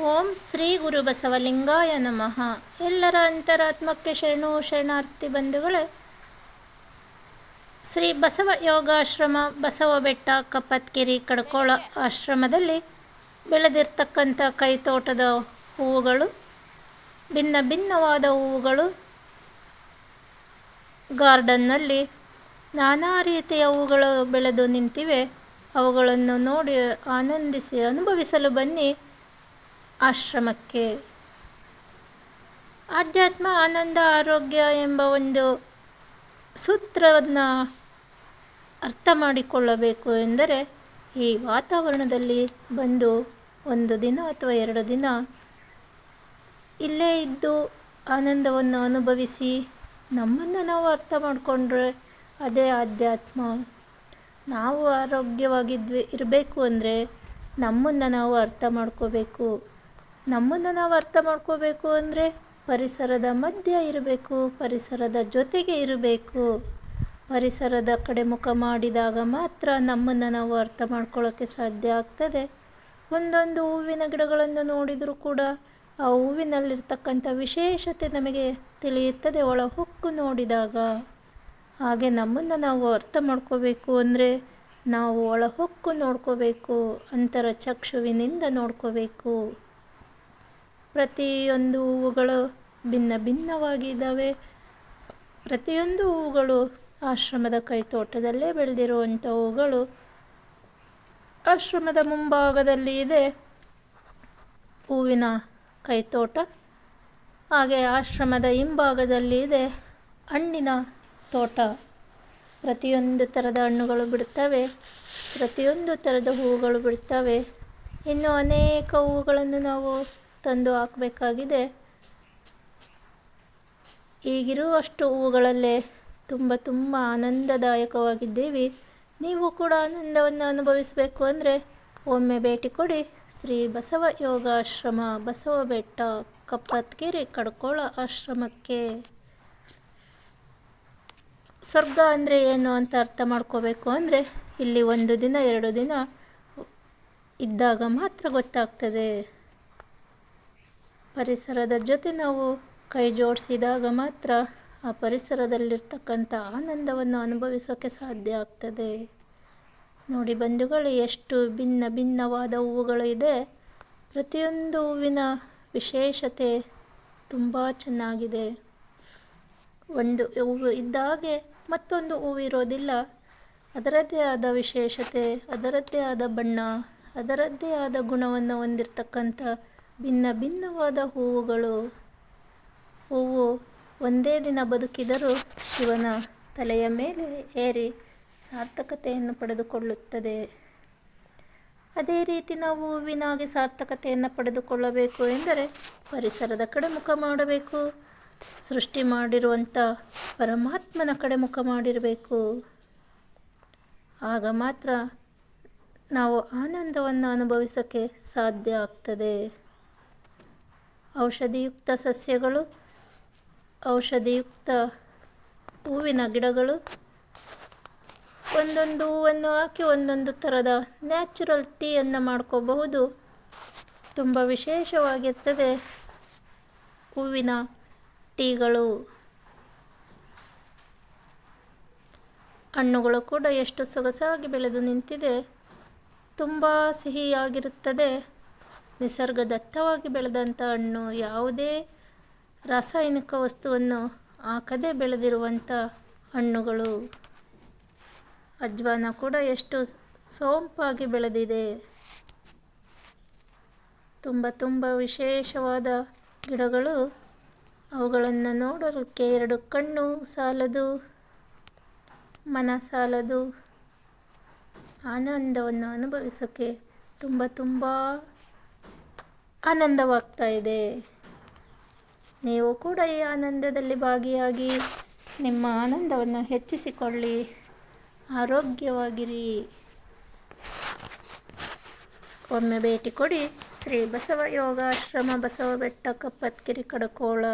ಓಂ ಶ್ರೀ ಗುರು ಬಸವಲಿಂಗಾಯ ನಮಃ. ಎಲ್ಲರ ಅಂತರಾತ್ಮಕ್ಕೆ ಶರಣು ಶರಣಾರ್ಥಿ ಬಂಧುಗಳೇ, ಶ್ರೀ ಬಸವ ಯೋಗಾಶ್ರಮ ಬಸವ ಬೆಟ್ಟ ಕಪ್ಪತ್ಕಿರಿ ಕಡ್ಕೋಳ ಆಶ್ರಮದಲ್ಲಿ ಬೆಳೆದಿರ್ತಕ್ಕಂಥ ಕೈತೋಟದ ಹೂವುಗಳು, ಭಿನ್ನ ಭಿನ್ನವಾದ ಹೂವುಗಳು, ಗಾರ್ಡನ್ನಲ್ಲಿ ನಾನಾ ರೀತಿಯ ಹೂಗಳು ಬೆಳೆದು ನಿಂತಿವೆ. ಅವುಗಳನ್ನು ನೋಡಿ ಆನಂದಿಸಿ ಅನುಭವಿಸಲು ಬನ್ನಿ. ಆಶ್ರಮಕ್ಕೆ. ಆಧ್ಯಾತ್ಮ ಆನಂದ ಆರೋಗ್ಯ ಎಂಬ ಒಂದು ಸೂತ್ರವನ್ನು ಅರ್ಥ ಮಾಡಿಕೊಳ್ಳಬೇಕು ಎಂದರೆ ಈ ವಾತಾವರಣದಲ್ಲಿ ಬಂದು ಒಂದು ದಿನ ಅಥವಾ ಎರಡು ದಿನ ಇಲ್ಲೇ ಇದ್ದು ಆನಂದವನ್ನು ಅನುಭವಿಸಿ ನಮ್ಮನ್ನು ನಾವು ಅರ್ಥ ಮಾಡಿಕೊಂಡ್ರೆ ಅದೇ ಆಧ್ಯಾತ್ಮ. ನಾವು ಆರೋಗ್ಯವಾಗಿದ್ವಿ ಇರಬೇಕು ಅಂದರೆ ನಮ್ಮನ್ನು ನಾವು ಅರ್ಥ ಮಾಡ್ಕೋಬೇಕು. ನಮ್ಮನ್ನು ನಾವು ಅರ್ಥ ಮಾಡ್ಕೋಬೇಕು ಅಂದರೆ ಪರಿಸರದ ಮಧ್ಯ ಇರಬೇಕು, ಪರಿಸರದ ಜೊತೆಗೆ ಇರಬೇಕು. ಪರಿಸರದ ಕಡೆ ಮುಖ ಮಾಡಿದಾಗ ಮಾತ್ರ ನಮ್ಮನ್ನು ನಾವು ಅರ್ಥ ಮಾಡ್ಕೊಳ್ಳೋಕ್ಕೆ ಸಾಧ್ಯ ಆಗ್ತದೆ. ಒಂದೊಂದು ಹೂವಿನ ಗಿಡಗಳನ್ನು ನೋಡಿದರೂ ಕೂಡ ಆ ಹೂವಿನಲ್ಲಿರ್ತಕ್ಕಂಥ ವಿಶೇಷತೆ ನಮಗೆ ತಿಳಿಯುತ್ತದೆ ಒಳ ಹೊಕ್ಕು ನೋಡಿದಾಗ. ಹಾಗೆ ನಮ್ಮನ್ನು ನಾವು ಅರ್ಥ ಮಾಡ್ಕೋಬೇಕು ಅಂದರೆ ನಾವು ಒಳ ಹೊಕ್ಕು ನೋಡ್ಕೋಬೇಕು, ಅಂತರ ಚಕ್ಷುವಿನಿಂದ ನೋಡ್ಕೋಬೇಕು. ಪ್ರತಿಯೊಂದು ಹೂವುಗಳು ಭಿನ್ನ ಭಿನ್ನವಾಗಿದ್ದಾವೆ. ಪ್ರತಿಯೊಂದು ಹೂವುಗಳು ಆಶ್ರಮದ ಕೈತೋಟದಲ್ಲೇ ಬೆಳೆದಿರುವಂಥ ಹೂಗಳು ಆಶ್ರಮದ ಮುಂಭಾಗದಲ್ಲಿ ಇದೆ. ಹೂವಿನ ಕೈತೋಟ, ಹಾಗೆ ಆಶ್ರಮದ ಹಿಂಭಾಗದಲ್ಲಿ ಇದೆ ಹಣ್ಣಿನ ತೋಟ. ಪ್ರತಿಯೊಂದು ಥರದ ಹಣ್ಣುಗಳು ಬಿಡುತ್ತವೆ, ಪ್ರತಿಯೊಂದು ಥರದ ಹೂವುಗಳು ಬಿಡುತ್ತವೆ. ಇನ್ನು ಅನೇಕ ಹೂವುಗಳನ್ನು ನಾವು ತಂದು ಹಾಕಬೇಕಾಗಿದೆ. ಈಗಿರುವಷ್ಟು ಹೂವುಗಳಲ್ಲೇ ತುಂಬ ತುಂಬ ಆನಂದದಾಯಕವಾಗಿದ್ದೀವಿ. ನೀವು ಕೂಡ ಆನಂದವನ್ನು ಅನುಭವಿಸಬೇಕು ಅಂದರೆ ಒಮ್ಮೆ ಭೇಟಿ ಕೊಡಿ. ಶ್ರೀ ಬಸವ ಯೋಗಾಶ್ರಮ, ಬಸವ ಬೆಟ್ಟ ಕಪ್ಪತ್ಕೆರೆ ಕಡ್ಕೋಳ ಆಶ್ರಮಕ್ಕೆ. ಸ್ವರ್ಗ ಅಂದರೆ ಏನು ಅಂತ ಅರ್ಥ ಮಾಡ್ಕೋಬೇಕು ಅಂದರೆ ಇಲ್ಲಿ ಒಂದು ದಿನ, ಎರಡು ದಿನ ಇದ್ದಾಗ ಮಾತ್ರ ಗೊತ್ತಾಗ್ತದೆ. ಪರಿಸರದ ಜೊತೆ ನಾವು ಕೈ ಜೋಡಿಸಿದಾಗ ಮಾತ್ರ ಆ ಪರಿಸರದಲ್ಲಿರ್ತಕ್ಕಂಥ ಆನಂದವನ್ನು ಅನುಭವಿಸೋಕ್ಕೆ ಸಾಧ್ಯ ಆಗ್ತದೆ. ನೋಡಿ ಬಂಧುಗಳು, ಎಷ್ಟು ಭಿನ್ನ ಭಿನ್ನವಾದ ಹೂವುಗಳು ಇದೆ. ಪ್ರತಿಯೊಂದು ಹೂವಿನ ವಿಶೇಷತೆ ತುಂಬ ಚೆನ್ನಾಗಿದೆ. ಒಂದು ಹೂವು ಇದ್ದಾಗೆ ಮತ್ತೊಂದು ಹೂವಿರೋದಿಲ್ಲ ಅದರದ್ದೇ ಆದ ವಿಶೇಷತೆ, ಅದರದ್ದೇ ಆದ ಬಣ್ಣ, ಅದರದ್ದೇ ಆದ ಗುಣವನ್ನು ಹೊಂದಿರತಕ್ಕಂಥ ಭಿನ್ನ ಭಿನ್ನವಾದ ಹೂವುಗಳು. ಹೂವು ಒಂದೇ ದಿನ ಬದುಕಿದರೂ ಶಿವನ ತಲೆಯ ಮೇಲೆ ಏರಿ ಸಾರ್ಥಕತೆಯನ್ನು ಪಡೆದುಕೊಳ್ಳುತ್ತದೆ. ಅದೇ ರೀತಿ ನಾವು ಹೂವಿನಾಗಿ ಸಾರ್ಥಕತೆಯನ್ನು ಪಡೆದುಕೊಳ್ಳಬೇಕು ಎಂದರೆ ಪರಿಸರದ ಕಡೆ ಮುಖ ಮಾಡಬೇಕು. ಸೃಷ್ಟಿ ಮಾಡಿರುವಂಥ ಪರಮಾತ್ಮನ ಕಡೆ ಮುಖ ಮಾಡಿರಬೇಕು. ಆಗ ಮಾತ್ರ ನಾವು ಆನಂದವನ್ನು ಅನುಭವಿಸೋಕ್ಕೆ ಸಾಧ್ಯ ಆಗ್ತದೆ. ಔಷಧಿಯುಕ್ತ ಸಸ್ಯಗಳು, ಔಷಧಿಯುಕ್ತ ಹೂವಿನ ಗಿಡಗಳು. ಒಂದೊಂದು ಹೂವನ್ನು ಹಾಕಿ ಒಂದೊಂದು ಥರದ ನ್ಯಾಚುರಲ್ ಟೀಯನ್ನು ಮಾಡ್ಕೋಬಹುದು. ತುಂಬ ವಿಶೇಷವಾಗಿರ್ತದೆ ಹೂವಿನ ಟೀಗಳು. ಹಣ್ಣುಗಳು ಕೂಡ ಎಷ್ಟು ಸೊಗಸಾಗಿ ಬೆಳೆದು ನಿಂತಿದೆ. ತುಂಬ ಸಿಹಿಯಾಗಿರುತ್ತದೆ. ನಿಸರ್ಗದತ್ತವಾಗಿ ಬೆಳೆದಂಥ ಹಣ್ಣು ಯಾವುದೇ ರಾಸಾಯನಿಕ ವಸ್ತುವನ್ನು ಹಾಕದೆ ಬೆಳೆದಿರುವಂಥ ಹಣ್ಣುಗಳು. ಅಜ್ವಾನ ಕೂಡ ಎಷ್ಟು ಸೋಂಪಾಗಿ ಬೆಳೆದಿದೆ. ತುಂಬ ತುಂಬ ವಿಶೇಷವಾದ ಗಿಡಗಳು ಅವುಗಳನ್ನು ನೋಡೋದಕ್ಕೆ ಎರಡು ಕಣ್ಣು ಸಾಲದು, ಮನ ಸಾಲದು. ಆನಂದವನ್ನು ಅನುಭವಿಸೋಕ್ಕೆ ತುಂಬ ತುಂಬ ಆನಂದವಾಗ್ತಾ ಇದೆ ನೀವು ಕೂಡ ಈ ಆನಂದದಲ್ಲಿ ಭಾಗಿಯಾಗಿ ನಿಮ್ಮ ಆನಂದವನ್ನು ಹೆಚ್ಚಿಸಿಕೊಳ್ಳಿ. ಆರೋಗ್ಯವಾಗಿರಿ. ಒಮ್ಮೆ ಭೇಟಿ ಕೊಡಿ. ಶ್ರೀ ಬಸವ ಯೋಗಾಶ್ರಮ ಬಸವ ಬೆಟ್ಟ ಕಪ್ಪತ್ಕಿರಿ ಕಡಕೋಳ.